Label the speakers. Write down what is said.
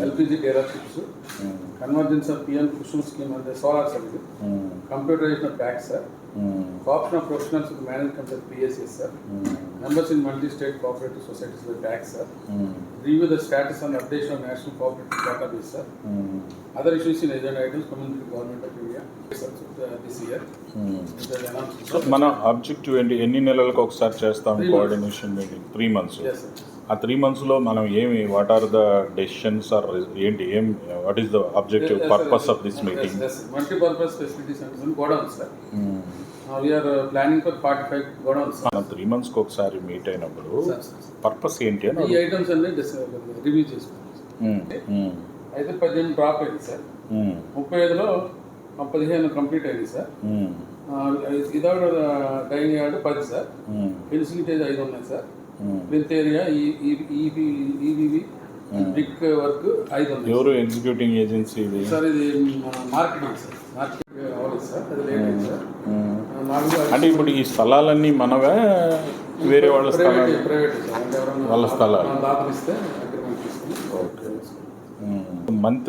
Speaker 1: LPG dealerships convergence of PM Kusum scheme అంటే solar service computerisation of tax sir cooption of professionals manage company PSS sir members in multi state cooperative societies with tax sir review the status and updation of national cooperative database sir other issues in agent items community government of India this year
Speaker 2: మన objective ఏంటి? ఎన్ని నెలలకు ఒకసారి చేస్తాం
Speaker 1: Three months.
Speaker 2: Coordination meeting three months
Speaker 1: yes sir
Speaker 2: ఆ three మంత్స్లో మనం ఏమి what are the decisions are ఏంటి ఏం what is the objective purpose of this meeting
Speaker 1: multipurpose facilities godowns
Speaker 2: మనం త్రీ మంత్స్కి ఒకసారి మీట్ అయినప్పుడు పర్పస్ ఏంటి అని
Speaker 1: ఈ ఐటమ్స్ అన్ని రివ్యూ చేసుకుంటాం
Speaker 2: ఉమ్, ఉమ్,
Speaker 1: అయితే పద్దెనిమిది డ్రాప్ అయింది సార్ ముప్పై ఐదులో పదిహేను కంప్లీట్ అయింది సార్ ఇదొక డైనింగ్ యార్డ్ పది సార్ ఫెసిలిటీస్ ఐదు ఉన్నాయి సార్ ఏరియా ఈవీవి బ్రిక్ వర్క్ ఐదు
Speaker 2: ఎవరు ఎగ్జిక్యూటింగ్ ఏజెన్సీ ఇది?
Speaker 1: సార్ ఇది మన మార్కెటింగ్ సార్ మార్కెట్ అవ్వలేదు సార్ అది లేట్ సార్
Speaker 2: ఉమ్.
Speaker 1: నాలుగు
Speaker 2: అంటే ఇప్పుడు ఈ స్థలాలన్నీ మనవే? వేరే వాళ్ళ స్థలాలు?
Speaker 1: ప్రైవేట్
Speaker 2: వాళ్ళ స్థలాలు.
Speaker 1: మన దాతలు ఇస్తే
Speaker 2: ఓకే. మంత్లీ